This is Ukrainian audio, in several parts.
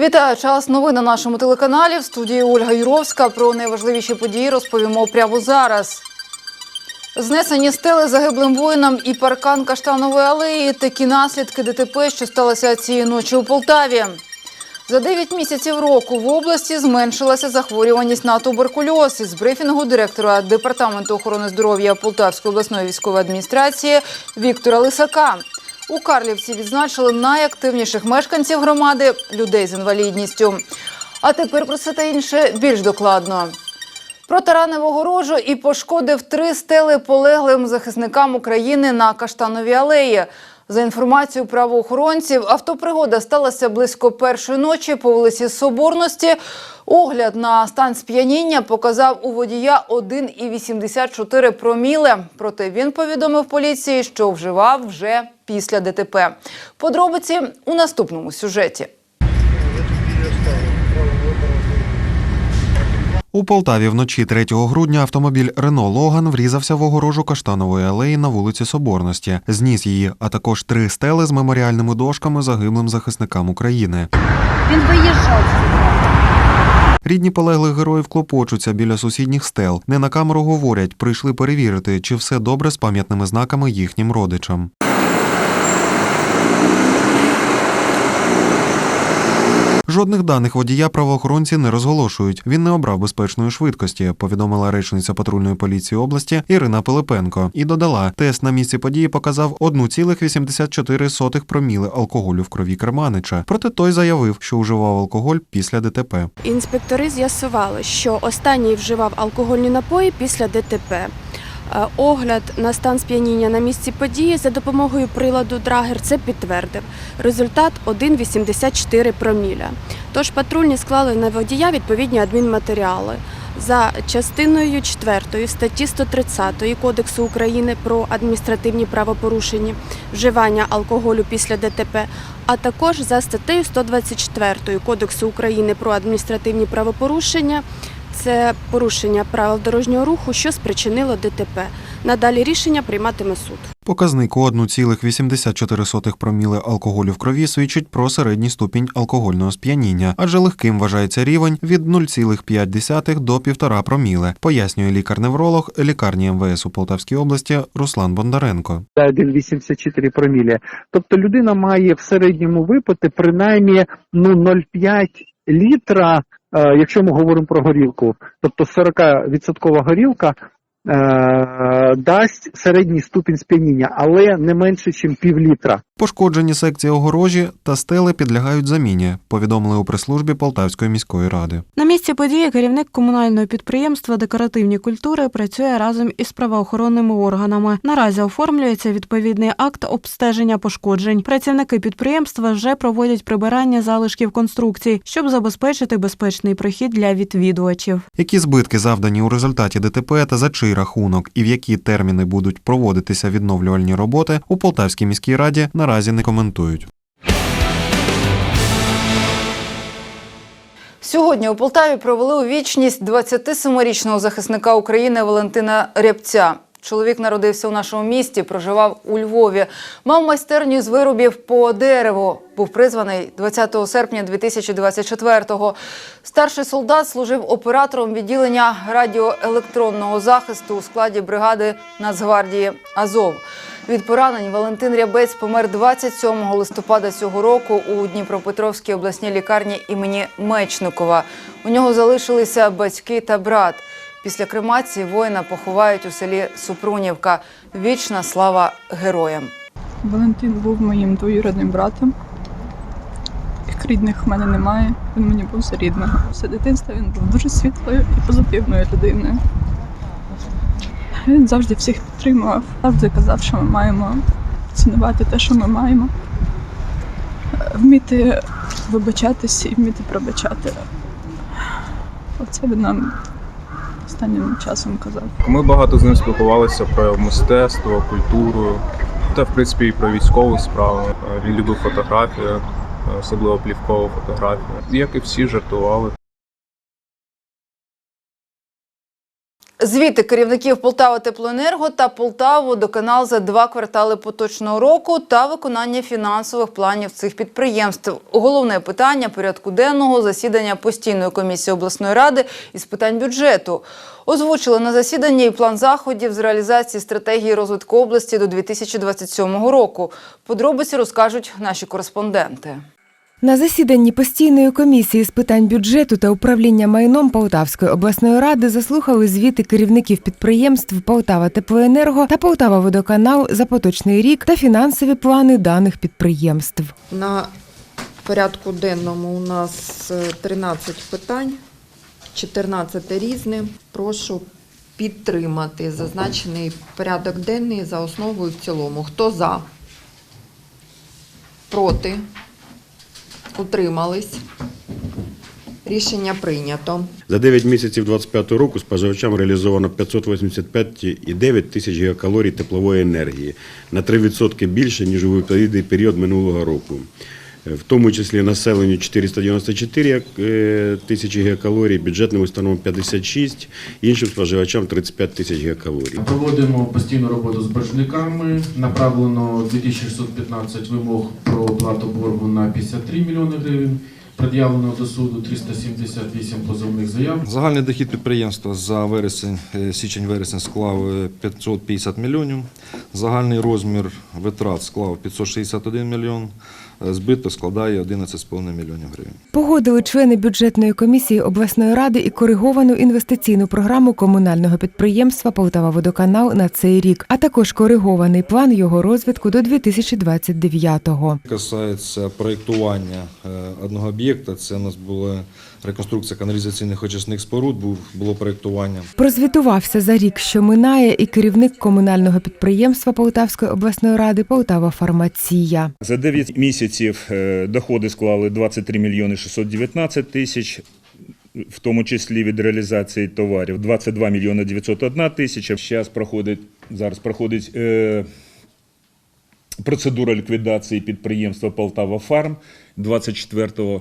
Вітаю час новин на нашому телеканалі. В студії Ольга Юровська. Про найважливіші події розповімо прямо зараз. Знесені стели загиблим воїнам і паркан Каштанової алеї. Такі наслідки ДТП, що сталося цієї ночі у Полтаві. За 9 місяців року в області зменшилася захворюваність на туберкульоз. Із брифінгу директора департаменту охорони здоров'я Полтавської обласної військової адміністрації Віктора Лисака. У Карлівці відзначили найактивніших мешканців громади людей з інвалідністю. А тепер про це та інше більш докладно. Протаранив огорожу і пошкодив три стели полеглим захисникам України на Каштановій алеї. За інформацією правоохоронців, автопригода сталася близько першої ночі по вулиці Соборності. Огляд на стан сп'яніння показав у водія 1,84 проміле. Проте він повідомив поліції, що вживав вже після ДТП. Подробиці у наступному сюжеті. У Полтаві вночі 3 грудня автомобіль Рено Логан врізався в огорожу Каштанової алеї на вулиці Соборності. Зніс її, а також три стели з меморіальними дошками загиблим захисникам України. Він виїжджав. Рідні полеглих героїв клопочуться біля сусідніх стел. Не на камеру говорять, прийшли перевірити, чи все добре з пам'ятними знаками їхнім родичам. Жодних даних водія правоохоронці не розголошують. Він не обрав безпечної швидкості, повідомила речниця патрульної поліції області Ірина Пилипенко. І додала, тест на місці події показав 1,84 проміли алкоголю в крові Керманича. Проте той заявив, що вживав алкоголь після ДТП. Інспектори з'ясували, що останній вживав алкогольні напої після ДТП. Е, Огляд на стан сп'яніння на місці події за допомогою приладу Драгер це підтвердив. Результат 1,84 проміля. Тож патрульні склали на водія відповідні адмінматеріали. За частиною 4 статті 130 Кодексу України про адміністративні правопорушення вживання алкоголю після ДТП, а також за статтею 124 Кодексу України про адміністративні правопорушення. Це порушення правил дорожнього руху, що спричинило ДТП. Надалі рішення прийматиме суд. Показник у 1,84 проміли алкоголю в крові свідчить про середній ступінь алкогольного сп'яніння, адже легким вважається рівень від 0,5 до 1,5 проміле, пояснює лікар-невролог лікарні МВС у Полтавській області Руслан Бондаренко. 1,84 промілі. Тобто людина має в середньому випити принаймні ну 0,5 літра, якщо ми говоримо про горілку. Тобто 40% горілка е, дасть середній ступінь сп'яніння, але не менше, ніж пів літра. Пошкоджені секції огорожі та стели підлягають заміні, повідомили у прес-службі Полтавської міської ради. На місці події керівник комунального підприємства Декоративні культури працює разом із правоохоронними органами. Наразі оформлюється відповідний акт обстеження пошкоджень. Працівники підприємства вже проводять прибирання залишків конструкцій, щоб забезпечити безпечний прохід для відвідувачів. Які збитки завдані у результаті ДТП та за чий рахунок і в які терміни будуть проводитися відновлювальні роботи у Полтавській міській раді наразі не коментують. Сьогодні у Полтаві провели у вічність 27-річного захисника України Валентина Рябця. Чоловік народився у нашому місті, проживав у Львові. Мав майстерню з виробів по дереву. Був призваний 20 серпня 2024-го. Старший солдат служив оператором відділення радіоелектронного захисту у складі бригади Нацгвардії Азов. Від поранень Валентин Рябець помер 27 листопада цього року у Дніпропетровській обласній лікарні імені Мечникова. У нього залишилися батьки та брат. Після кремації воїна поховають у селі Супрунівка. Вічна слава героям. Валентин був моїм двоюрідним братом. Рідних в мене немає, він мені був за рідного. Все дитинство він був дуже світлою і позитивною людиною. Він завжди всіх підтримував, завжди казав, що ми маємо цінувати те, що ми маємо, Е, вміти вибачатися і вміти пробачати. Оце він нам останнім часом казав. Ми багато з ним спілкувалися про мистецтво, культуру та в принципі і про військову справу. Е, Він любив фотографію, е, особливо плівкову фотографію. Як і всі жартували. Звіти керівників Полтава Теплоенерго та Полтаву за два квартали поточного року та виконання фінансових планів цих підприємств. Головне питання порядку денного засідання постійної комісії обласної ради із питань бюджету. Озвучили на засіданні і план заходів з реалізації стратегії розвитку області до 2027 року. Подробиці розкажуть наші кореспонденти. На засіданні постійної комісії з питань бюджету та управління майном Полтавської обласної ради заслухали звіти керівників підприємств Полтава Теплоенерго та Полтава Водоканал за поточний рік та фінансові плани даних підприємств. На порядку денному у нас е, 13 питань, 14 різне. Прошу підтримати зазначений порядок денний за основу і в цілому. Хто за? Проти? Утримались? Рішення прийнято. За 9 місяців 2025 року споживачам реалізовано 585,9 тисяч гігакалорій теплової енергії на 3% більше, ніж у відповідний період минулого року. Е, В тому числі населенню 494 е, тисячі гігакалорій, бюджетним установам 56, іншим споживачам 35 тисяч гігакалорій. Проводимо постійну роботу з боржниками. Направлено 2615 вимог про оплату боргу на 53 мільйони гривень. Пред'явлено до суду 378 позовних заяв. Загальний дохід підприємства за вересень, е, січень-вересень склав е, 550 мільйонів. Загальний розмір витрат склав 561 мільйон. Збиток складає 11,5 мільйонів гривень. Погодили члени бюджетної комісії обласної ради і кориговану інвестиційну програму комунального підприємства Полтава Водоканал на цей рік, а також коригований план його розвитку до 2029-го. Касається проєктування е, одного об'єкта. Це у нас була реконструкція каналізаційних очисних споруд, був, було проєктування. Прозвітувався за рік, що минає, і керівник комунального підприємства Полтавської обласної ради Полтава Фармація. За 9 місяців е, доходи склали 23 мільйони 619 тисяч, в тому числі від реалізації товарів 22 мільйони 901 тисяча. Зараз проходить, зараз проходить е, процедура ліквідації підприємства Полтава Фарм 24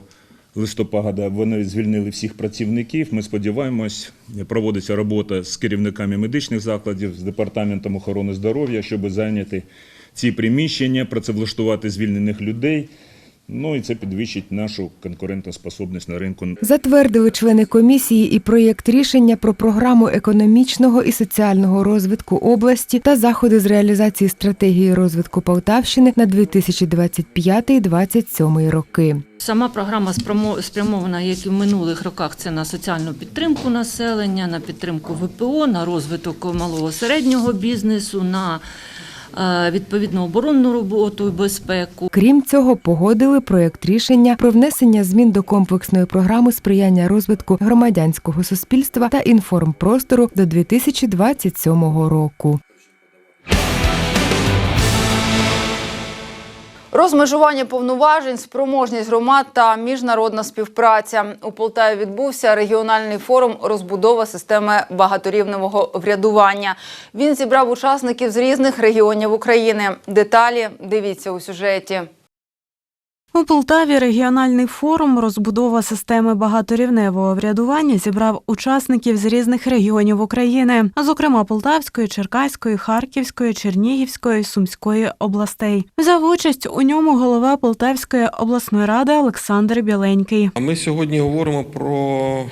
листопада. Вони звільнили всіх працівників. Ми сподіваємось, проводиться робота з керівниками медичних закладів, з департаментом охорони здоров'я, щоб зайняти ці приміщення, працевлаштувати звільнених людей. Ну і це підвищить нашу конкурентоспособність на ринку. Затвердили члени комісії і проєкт рішення про програму економічного і соціального розвитку області та заходи з реалізації стратегії розвитку Полтавщини на 2025-2027 роки. Сама програма спрямо- спрямована, як і в минулих роках, це на соціальну підтримку населення, на підтримку ВПО, на розвиток малого середнього бізнесу, на відповідну оборонну роботу і безпеку. Крім цього, погодили проєкт рішення про внесення змін до комплексної програми сприяння розвитку громадянського суспільства та інформпростору до 2027 року. Розмежування повноважень, спроможність громад та міжнародна співпраця. У Полтаві відбувся регіональний форум розбудова системи багаторівневого врядування. Він зібрав учасників з різних регіонів України. Деталі дивіться у сюжеті. У Полтаві регіональний форум розбудова системи багаторівневого врядування зібрав учасників з різних регіонів України, зокрема Полтавської, Черкаської, Харківської, Чернігівської, Сумської областей. Взяв участь у ньому голова Полтавської обласної ради Олександр Біленький. Ми сьогодні говоримо про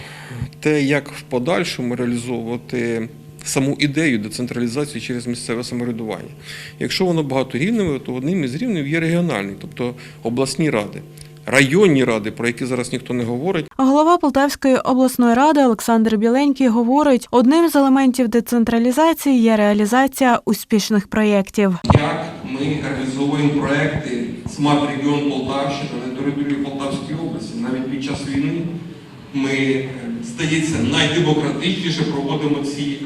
те, як в подальшому реалізовувати саму ідею децентралізації через місцеве самоврядування. Якщо воно багаторівневе, то одним із рівнів є регіональний, тобто обласні ради. Районні ради, про які зараз ніхто не говорить, Голова Полтавської обласної ради Олександр Біленький говорить, одним з елементів децентралізації є реалізація успішних проєктів. як ми реалізовуємо проекти Смарт Регіон Полтавщина на території Полтавської області. Навіть під час війни ми, е, здається, найдемократичніше проводимо ці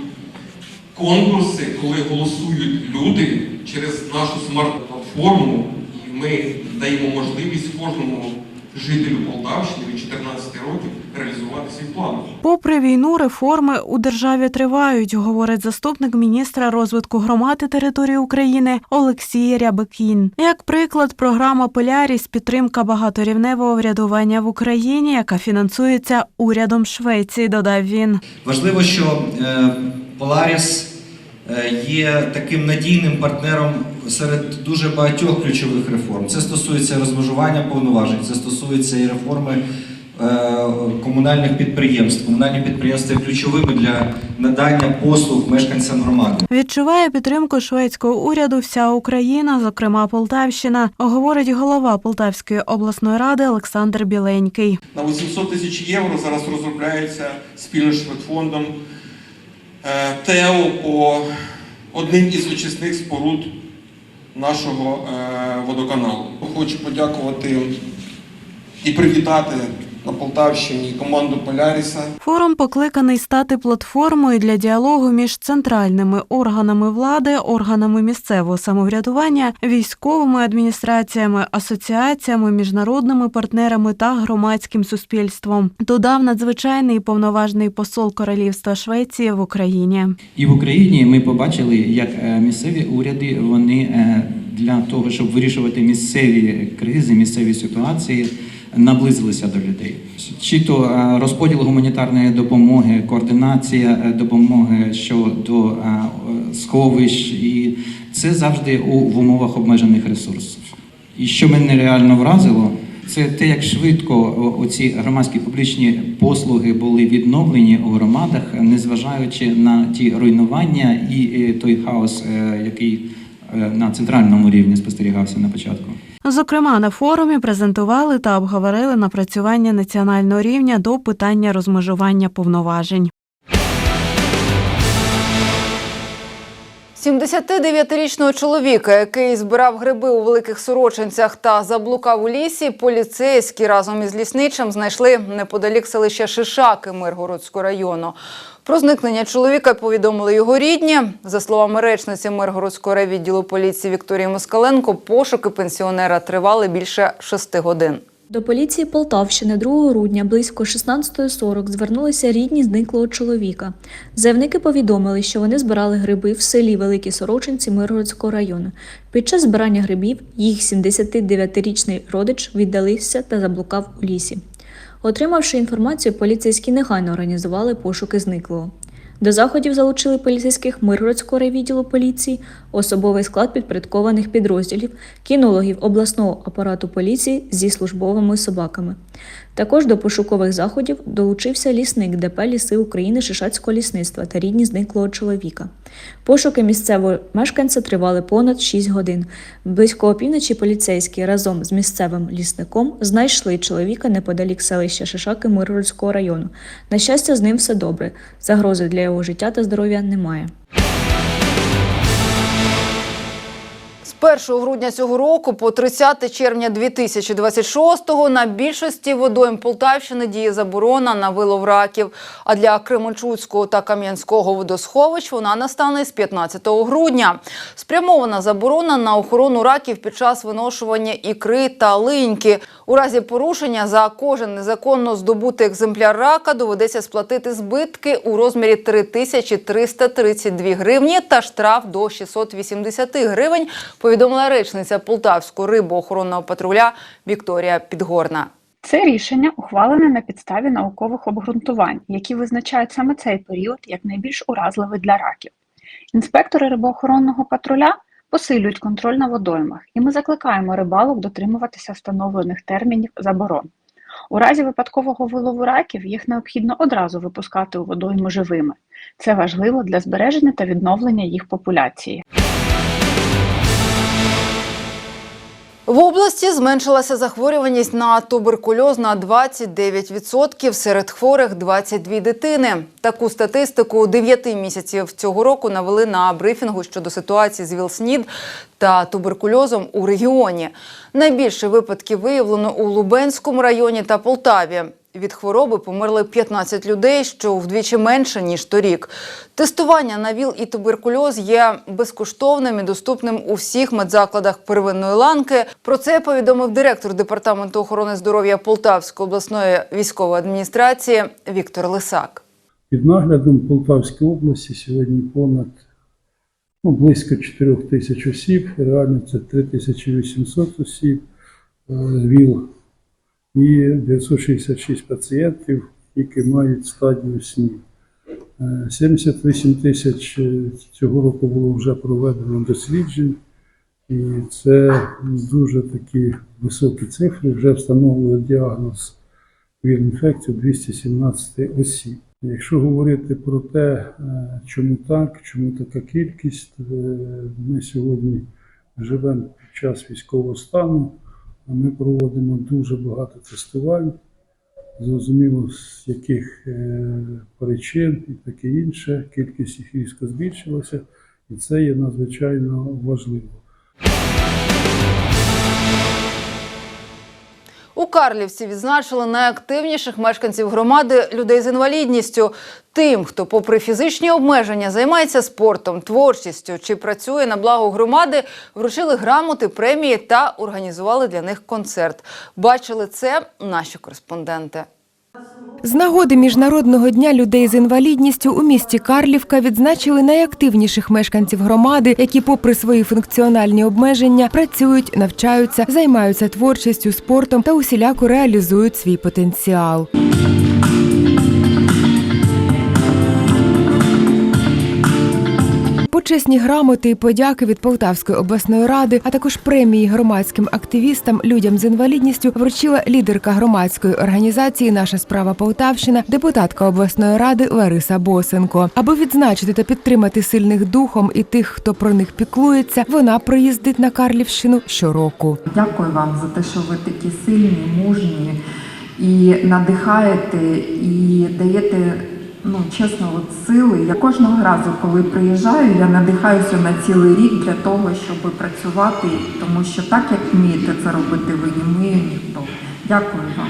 конкурси, коли голосують люди через нашу смарт-платформу, і ми даємо можливість кожному жителю Полтавщини від 14 років реалізувати свій план. Попри війну, реформи у державі тривають, говорить заступник міністра розвитку громад і території України Олексій Рябикін. Як приклад, програма Поляріс підтримка багаторівневого врядування в Україні, яка фінансується урядом Швеції, додав він. Важливо, що е, Polaris е, є таким надійним партнером серед дуже багатьох ключових реформ. Це стосується розмежування повноважень, це стосується і реформи е, комунальних підприємств. Комунальні підприємства є ключовими для надання послуг мешканцям громади. Відчуває підтримку шведського уряду вся Україна, зокрема Полтавщина, говорить голова Полтавської обласної ради Олександр Біленький. На 800 тисяч євро зараз розробляється спільно з Шведфондом е, ТЕО по одним із очисних споруд нашого е, водоканалу. Хочу подякувати і привітати на Полтавщині команду Поляріса. Форум покликаний стати платформою для діалогу між центральними органами влади, органами місцевого самоврядування, військовими адміністраціями, асоціаціями, міжнародними партнерами та громадським суспільством. Додав надзвичайний і повноважний посол Королівства Швеції в Україні. І в Україні ми побачили, як е, місцеві уряди вони е, для того, щоб вирішувати місцеві кризи, місцеві ситуації, наблизилися до людей. Чи то е, розподіл гуманітарної допомоги, координація е, допомоги щодо е, сховищ, і це завжди у в умовах обмежених ресурсів. І що мене реально вразило, це те, як швидко оці громадські публічні послуги були відновлені у громадах, незважаючи на ті руйнування і той хаос, який на центральному рівні спостерігався на початку. Зокрема, на форумі презентували та обговорили напрацювання національного рівня до питання розмежування повноважень. 79-річного чоловіка, який збирав гриби у великих сорочинцях та заблукав у лісі, поліцейські разом із лісничим знайшли неподалік селища Шишаки Миргородського району. Про зникнення чоловіка повідомили його рідні. За словами речниці Миргородського райвідділу поліції Вікторії Москаленко, пошуки пенсіонера тривали більше шести годин. До поліції Полтавщини 2 грудня близько 16.40 звернулися рідні зниклого чоловіка. Заявники повідомили, що вони збирали гриби в селі Великі Сорочинці Миргородського району. Під час збирання грибів їх 79-річний родич віддалився та заблукав у лісі. Отримавши інформацію, поліцейські негайно організували пошуки зниклого. До заходів залучили поліцейських Миргородського райвідділу поліції, особовий склад підпорядкованих підрозділів, кінологів обласного апарату поліції зі службовими собаками. Також до пошукових заходів долучився лісник ДП Ліси України Шишацького лісництва та рідні зниклого чоловіка. Пошуки місцевого мешканця тривали понад 6 годин. Близько опівночі поліцейські разом з місцевим лісником знайшли чоловіка неподалік селища Шишаки Миргородського району. На щастя, з ним все добре. Загрози для його життя та здоров'я немає. 1 грудня цього року по 30 червня 2026 на більшості водойм Полтавщини діє заборона на вилов раків. А для Кременчуцького та Кам'янського водосховищ вона настане з 15 грудня. Спрямована заборона на охорону раків під час виношування ікри та линьки. У разі порушення за кожен незаконно здобутий екземпляр рака доведеться сплатити збитки у розмірі 3332 гривні та штраф до 680 гривень, повідомила речниця Полтавського рибоохоронного патруля Вікторія Підгорна. Це рішення ухвалене на підставі наукових обґрунтувань, які визначають саме цей період як найбільш уразливий для раків. Інспектори рибоохоронного патруля посилюють контроль на водоймах, і ми закликаємо рибалок дотримуватися встановлених термінів заборон. У разі випадкового вилову раків їх необхідно одразу випускати у водойму живими. Це важливо для збереження та відновлення їх популяції. В області зменшилася захворюваність на туберкульоз на 29%, серед хворих 22 дитини. Таку статистику 9 місяців цього року навели на брифінгу щодо ситуації з ВІЛ-СНІД та туберкульозом у регіоні. Найбільше випадків виявлено у Лубенському районі та Полтаві. Від хвороби померли 15 людей, що вдвічі менше ніж торік. Тестування на ВІЛ і туберкульоз є безкоштовним і доступним у всіх медзакладах первинної ланки. Про це повідомив директор департаменту охорони здоров'я Полтавської обласної військової адміністрації Віктор Лисак. Під наглядом Полтавської області сьогодні понад ну, близько 4 тисяч осіб, реально це 3800 осіб, е, ВІЛ і 966 пацієнтів, які мають стадію СНІД. Е, 78 тисяч е, цього року було вже проведено досліджень, і це дуже такі високі цифри. Вже встановлено діагноз ВІЛ-інфекцію 217 осіб. Якщо говорити про те, е, чому так, чому така кількість, е, ми сьогодні живемо під час військового стану, ми проводимо дуже багато тестувань, зрозуміло, з яких е, причин і таке інше, кількість їх різко збільшилася, і це є надзвичайно важливо. Карлівці відзначили найактивніших мешканців громади людей з інвалідністю. Тим, хто, попри фізичні обмеження, займається спортом, творчістю чи працює на благо громади, вручили грамоти, премії та організували для них концерт. Бачили це наші кореспонденти. З нагоди Міжнародного дня людей з інвалідністю у місті Карлівка відзначили найактивніших мешканців громади, які, попри свої функціональні обмеження, працюють, навчаються, займаються творчістю, спортом та усіляко реалізують свій потенціал. Почесні грамоти і подяки від Полтавської обласної ради, а також премії громадським активістам, людям з інвалідністю вручила лідерка громадської організації Наша справа Полтавщина, депутатка обласної ради Лариса Босенко. Аби відзначити та підтримати сильних духом і тих, хто про них піклується, вона приїздить на Карлівщину щороку. Дякую вам за те, що ви такі сильні, мужні і надихаєте, і даєте. Ну, чесно, от сили. Я кожного разу, коли приїжджаю, я надихаюся на цілий рік для того, щоб працювати, тому що так, як вмієте це робити, ви не вміє ніхто. Дякую вам.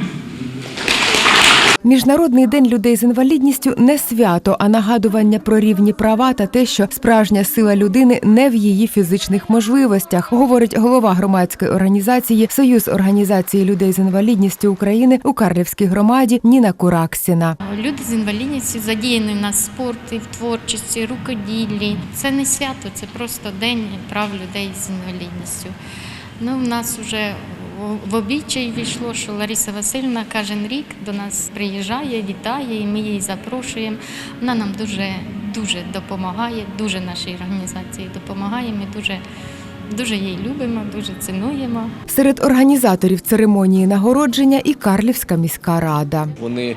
Міжнародний день людей з інвалідністю не свято, а нагадування про рівні права та те, що справжня сила людини не в її фізичних можливостях, говорить голова громадської організації Союз організації людей з інвалідністю України у Карлівській громаді Ніна Кураксіна. Люди з інвалідністю задіяні в нас спорті, в творчості, рукоділлі. Це не свято, це просто день прав людей з інвалідністю. Ну, в нас вже в обічай війшло, що Лариса Васильівна кожен рік до нас приїжджає, вітає, і ми її запрошуємо. Вона нам дуже дуже допомагає, дуже нашій організації допомагає. Ми дуже, дуже її любимо, дуже цінуємо. Серед організаторів церемонії нагородження і Карлівська міська рада. Вони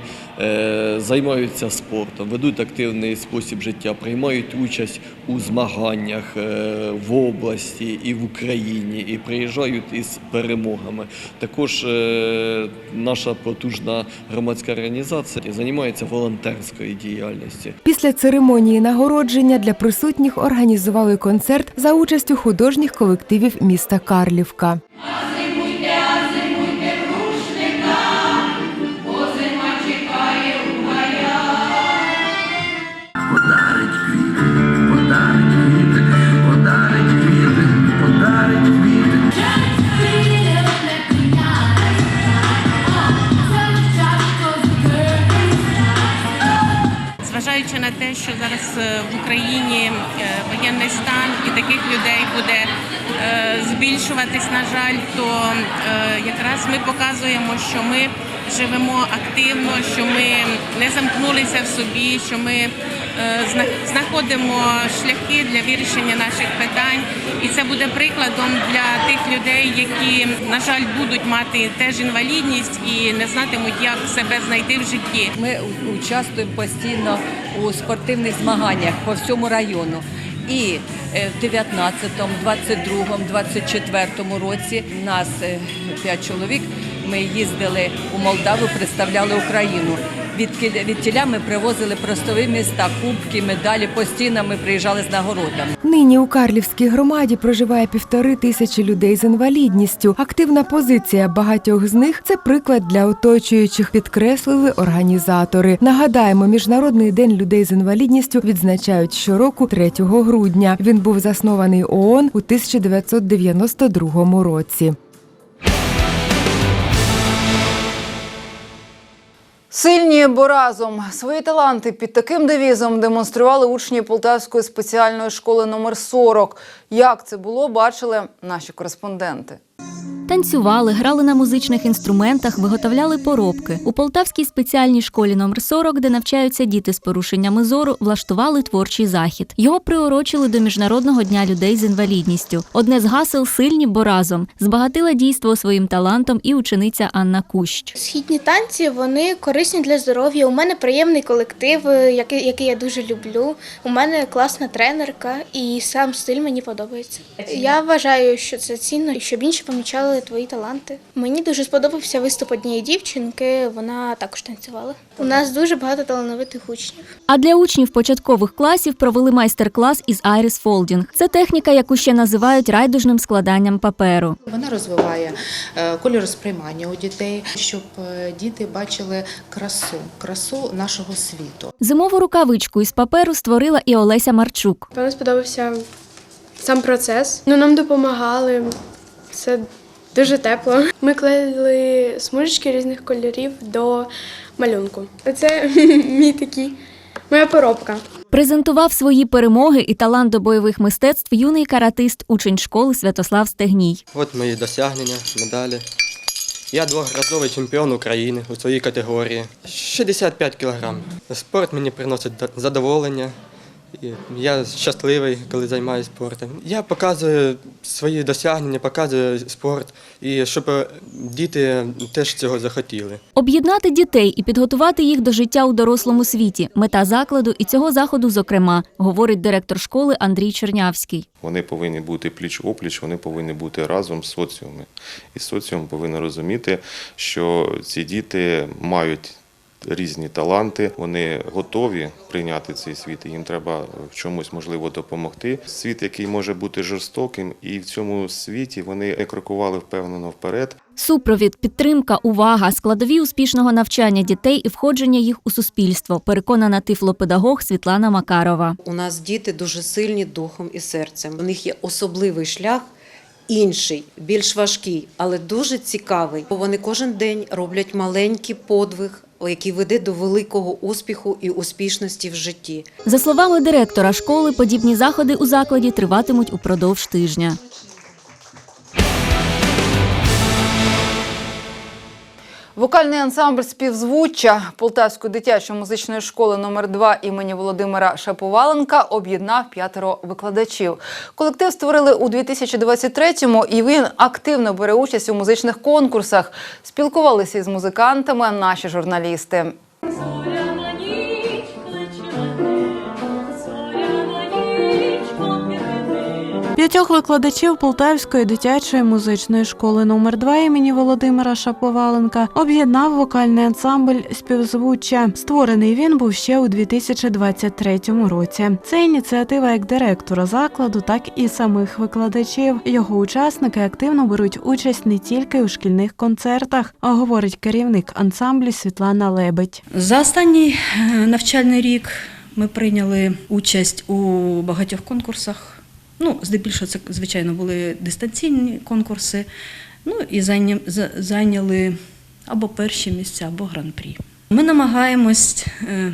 займаються спортом, ведуть активний спосіб життя, приймають участь у змаганнях е, в області і в Україні, і приїжджають із перемогами. Також е, наша потужна громадська організація займається волонтерською діяльністю. Після церемонії нагородження для присутніх організували концерт за участю художніх колективів міста Карлівка. Що зараз е, в Україні е, воєнний стан і таких людей буде е, збільшуватись, на жаль, то якраз ми показуємо, що ми живемо активно, що ми не замкнулися в собі, що ми е, знаходимо шляхи для вирішення наших питань. І це буде прикладом для тих людей, які, на жаль, будуть мати теж інвалідність і не знатимуть, як себе знайти в житті. Ми участвуємо постійно у спортивних змаганнях по всьому району. І е, в 19-му, 22-му, 24-му році нас е, п'ять чоловік. Ми їздили у Молдаву, представляли Україну. Від, від тіля ми привозили простові міста, кубки, медалі, постійно ми приїжджали з нагородами. Нині у Карлівській громаді проживає півтори тисячі людей з інвалідністю. Активна позиція багатьох з них це приклад для оточуючих, підкреслили організатори. Нагадаємо, міжнародний день людей з інвалідністю відзначають щороку 3 грудня. Він був заснований ООН у 1992 році. Сильні, бо разом свої таланти під таким девізом демонстрували учні Полтавської спеціальної школи номер 40. Як це було, бачили наші кореспонденти. Танцювали, грали на музичних інструментах, виготовляли поробки. У Полтавській спеціальній школі номер 40, де навчаються діти з порушеннями зору, влаштували творчий захід. Його приурочили до Міжнародного дня людей з інвалідністю. Одне з гасел сильні, бо разом збагатила дійство своїм талантом і учениця Анна Кущ. Східні танці вони корисні для здоров'я. У мене приємний колектив, е, який, який я дуже люблю. У мене класна тренерка, і сам стиль мені подобається. Я вважаю, що це цінно, і щоб інші помічали твої таланти. Мені дуже сподобався виступ однієї дівчинки. Вона також танцювала. У нас дуже багато талановитих учнів. А для учнів початкових класів провели майстер-клас із Iris Folding. Це техніка, яку ще називають райдужним складанням паперу. Вона розвиває е, кольоросприймання у дітей, щоб е, діти бачили красу, красу нашого світу. Зимову рукавичку із паперу створила і Олеся Марчук. Мені сподобався сам процес. Ну, нам допомагали. Це дуже тепло. Ми клеїли смужечки різних кольорів до малюнку. Це мій такий, моя поробка. Презентував свої перемоги і талант до бойових мистецтв юний каратист, учень школи Святослав Стегній. От мої досягнення, медалі. Я двохразовий чемпіон України у своїй категорії. 65 кілограм. Спорт мені приносить задоволення. І я щасливий, коли займаюся спортом. Я показую свої досягнення, показую спорт, і щоб діти теж цього захотіли. Об'єднати дітей і підготувати їх до життя у дорослому світі мета закладу і цього заходу, зокрема, говорить директор школи Андрій Чернявський. Вони повинні бути пліч-опліч, вони повинні бути разом з соціумом. І соціум повинен розуміти, що ці діти мають різні таланти, вони готові прийняти цей світ, і їм треба в чомусь можливо допомогти. Світ, який може бути жорстоким, і в цьому світі вони не крокували впевнено вперед. Супровід, підтримка, увага, складові успішного навчання дітей і входження їх у суспільство. Переконана тифлопедагог Світлана Макарова. У нас діти дуже сильні духом і серцем. У них є особливий шлях. Інший, більш важкий, але дуже цікавий. Бо вони кожен день роблять маленький подвиг, який веде до великого успіху і успішності в житті. За словами директора школи, подібні заходи у закладі триватимуть упродовж тижня. Вокальний ансамбль співзвуччя Полтавської дитячої музичної школи номер 2 імені Володимира Шаповаленка об'єднав п'ятеро викладачів. Колектив створили у 2023-му і він активно бере участь у музичних конкурсах. Спілкувалися із музикантами наші журналісти. П'ятьох викладачів Полтавської дитячої музичної школи номер 2 імені Володимира Шаповаленка об'єднав вокальний ансамбль співзвуччя. Створений він був ще у 2023 році. Це ініціатива як директора закладу, так і самих викладачів. Його учасники активно беруть участь не тільки у шкільних концертах, а говорить керівник ансамблю Світлана Лебедь. За останній е, навчальний рік ми прийняли участь у багатьох конкурсах. Ну, здебільшого це, звичайно, були дистанційні конкурси. Ну і зайня- зайняли або перші місця, або гран-прі. Ми намагаємось е,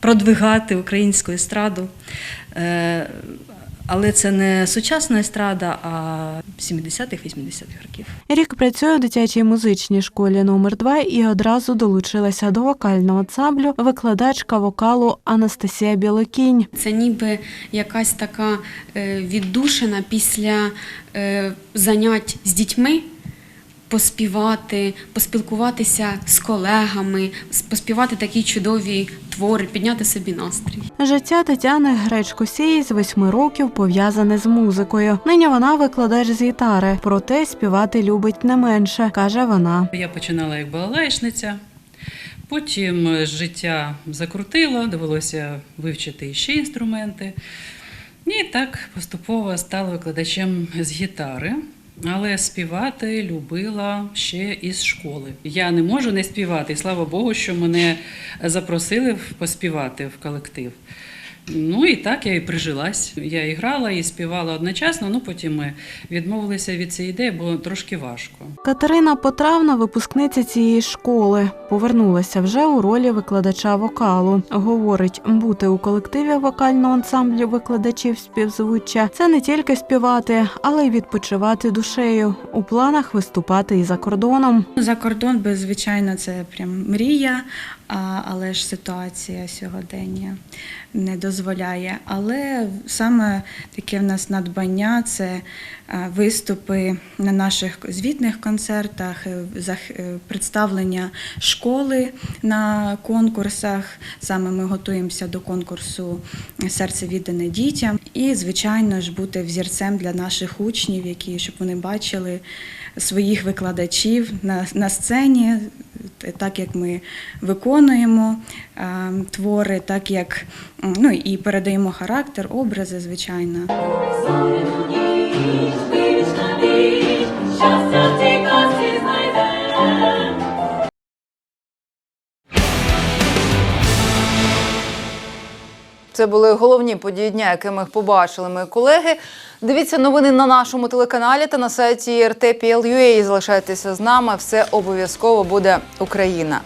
продвигати українську естраду, е, але це не сучасна естрада, а 70-х, 80-х років. Рік працює у дитячій музичній школі номер 2 і одразу долучилася до вокального ансамблю викладачка вокалу Анастасія Білокінь. Це ніби якась така е, віддушина після е, занять з дітьми. Поспівати, поспілкуватися з колегами, поспівати такі чудові твори, підняти собі настрій. Життя Тетяни Гречко-Сії з восьми років пов'язане з музикою. Нині вона викладач з гітари, проте співати любить не менше, каже вона. Я починала як балалайшниця, потім життя закрутило, довелося вивчити ще інструменти. І так поступово стала викладачем з гітари. Але співати любила ще із школи. Я не можу не співати, і слава Богу, що мене запросили поспівати в колектив. Ну і так я і прижилась. Я і грала, і співала одночасно, ну потім ми відмовилися від цієї ідеї, бо трошки важко. Катерина Потравна, випускниця цієї школи, повернулася вже у ролі викладача вокалу. Говорить, бути у колективі вокального ансамблю викладачів співзвуччя це не тільки співати, але й відпочивати душею. У планах виступати і за кордоном. За кордон, би, звичайно, це прям мрія, але ж ситуація сьогодення не дозволяє. Але саме таке в нас надбання це виступи на наших звітних концертах, е, е, представлення школи на конкурсах. Саме ми готуємося до конкурсу Серце віддане дітям. І, звичайно ж, бути взірцем для наших учнів, які щоб вони бачили своїх викладачів на, на сцені, так як ми виконуємо е, твори, так як ну, і передаємо характер, образи, звичайно. Це були головні події дня, які ми побачили мої колеги. Дивіться новини на нашому телеканалі та на сайті RTPL.ua. Залишайтеся з нами. Все обов'язково буде Україна.